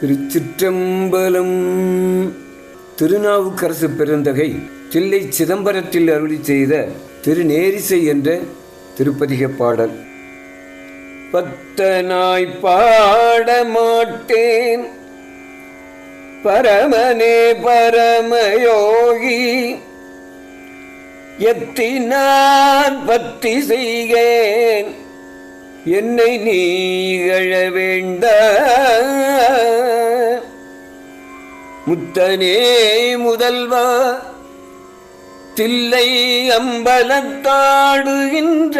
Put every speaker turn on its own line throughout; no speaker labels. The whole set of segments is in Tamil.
திருச்சிற்றம்பலம். திருநாவுக்கரசு பெருந்தகை தில்லை சிதம்பரத்தில் அருளி செய்த திருநேரிசை என்ற திருப்பதிக பாடல். பத்தனாய் பாட மாட்டேன் பரமனே பரமயோகி. எத்தினான் பத்தி செய்கேன். என்னை நீகழ வேண்ட. முத்தனே முதல்வா தில்லை அம்பலத்தாடுகின்ற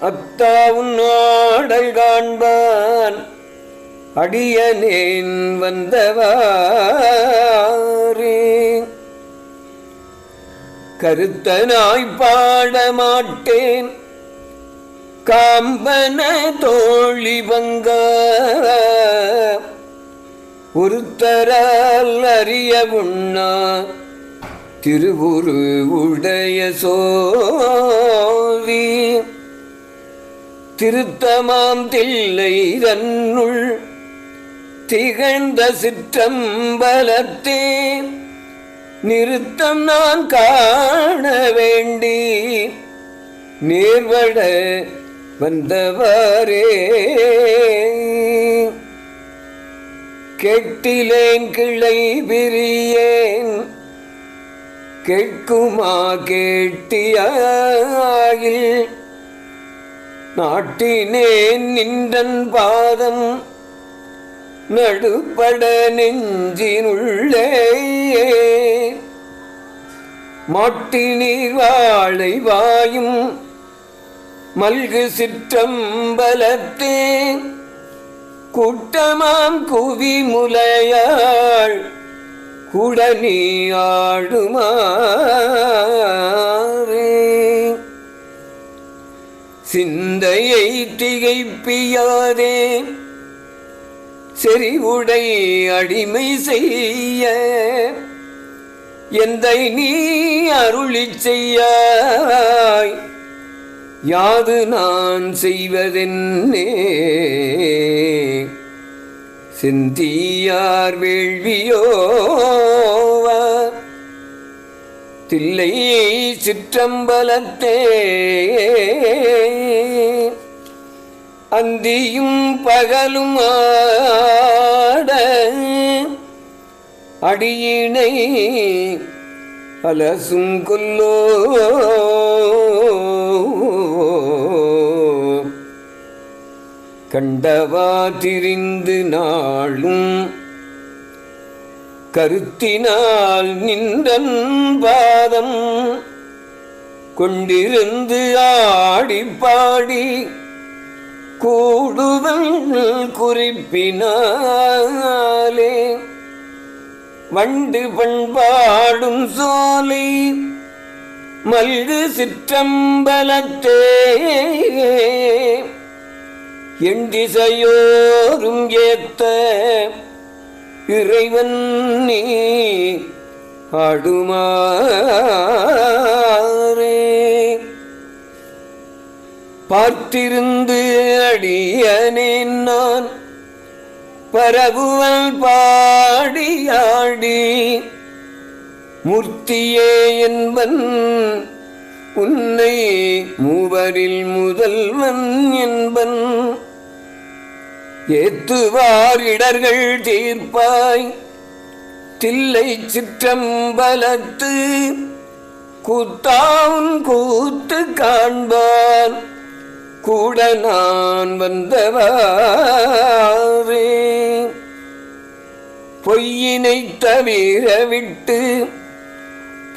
அத்தா உன்னாடல் காண்பான் அடியனேன் வந்தவாரே கருத்தனாய் பாட மாட்டேன் காம்பன தோழி வங்க. ஒருத்தரால் அறிய உண்ணா. திருவுரு உடைய சோவி திருத்தமாம் தில்லை தன்னுள் திகழ்ந்த சிற்றம்பலத்தே. நிறுத்தம் நான் காண வேண்டி. நேர்வட வந்தவாரே. கெட்டிலேன் கிளை விரியேன். கேட்குமா கேட்டியாயில். நாட்டினேன் நின்றன் பாதம். நடுப்பட நெஞ்சினுள்ளே. மாட்டி நீர் வாழை வாயும். மல்கு சிற்றம்பலத்தே குட்டமாம் குவி முலையாள் கூட ஆடுமாறே. சிந்தையை திகைப்பியாதே செறிவுடை அடிமை செய்ய எந்தை நீ அருளி செய்யாய்? யாது நான் செய்வதென்னே? செந்தியார் வேள்வியோவ தில்லை சிற்றம்பலத்தே. அந்தியும் பகலும் ஆட அடியினை அலசும் கொல்லோ. கண்டவா திரிந்து நாளும் கருத்தினால் நின்றன் பாதம் கொண்டிருந்து ஆடிப்பாடி கூடுதல் குறிப்பினாலே வண்டு பண்பாடும் சோலை மல்கு சிற்றம்பலத்தே எண்டிசையோரும் ஏத்த இறைவன் நீ ஆடுமாறே. பார்த்திருந்து அடியனேன் நான் பரவுவல் பாடியாடி மூர்த்தியே என்பன் உன்னை மூவரில் முதல்வன் என்பன். ஏத்துவார் இடர்கள் தீர்ப்பாய். தில்லை சிற்றம்பலத்து கூத்தாவுன் கூத்து காண்பான் கூட நான் வந்தவாரே பொய்யினை தவிர விட்டு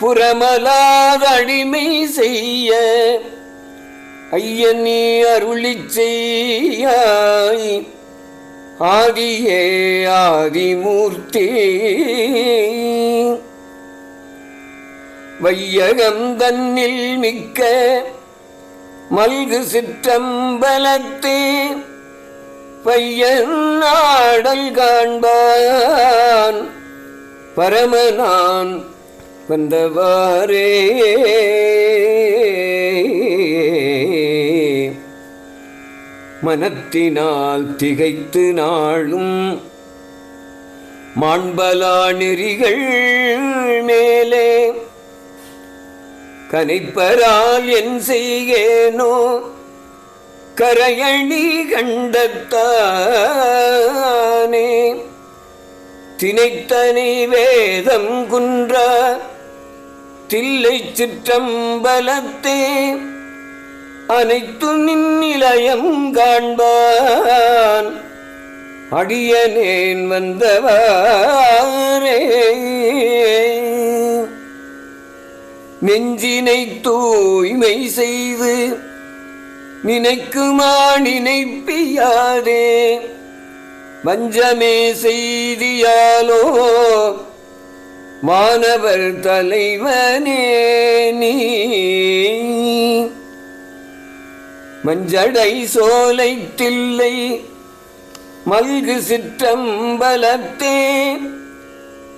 புறமலாதடிமை செய்ய ஐயன் நீ அருளி செய்யாய். ஆதியே ஆதிமூர்த்தி. வையகம் தன்னில் மிக்க மல்கு சிற்றம்பலத்தே பையன் ஆடல் காண்பான். பரமனான் வந்தவாரே மனத்தினால் திகைத்து நாளும் மாண்பலா நெறிகள் மேலே. கனைப்பரால் என் செய்கேனோ? கரையணி கண்டத்தானே. தினைத்தனி வேதம் குன்ற? தில்லை சிற்றம்பலத்தே. அனைத்து நின்னிலயம் காண்பான். அடியனேன் வந்தவாரே நெஞ்சினை தூய்மை செய்து நினைக்குமா நினைப்பியாதே. வஞ்சமே செய்தியாலோ மாணவர் தலைவனே நீ. மஞ்சடை சோலை தில்லை மல்கு சிற்றம்பலத்தே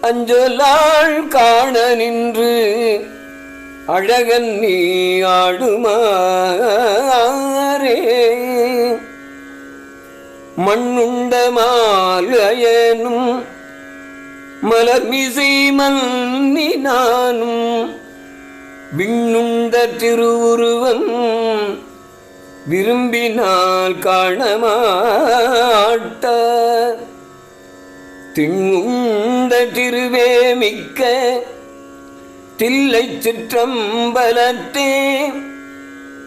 அஞ்சொலாள் காண நின்று அழகன் நீ ஆடுமாறே. மண்ணுண்ட மாலயனும் மலர்மிசை மன்னி நானும் விண்ணுண்ட திருவுருவன் விரும்பினால் காணமாட்ட. திண்ணுந்த திருவே மிக்க தில்லை சிற்றம்பலத்தே.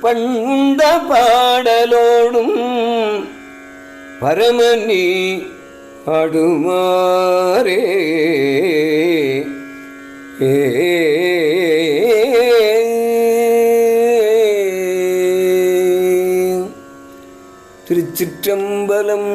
பண்ட பாடலோடும் பரமணி அடுமாறே ஏ திருச்சிற்றம்பலம்.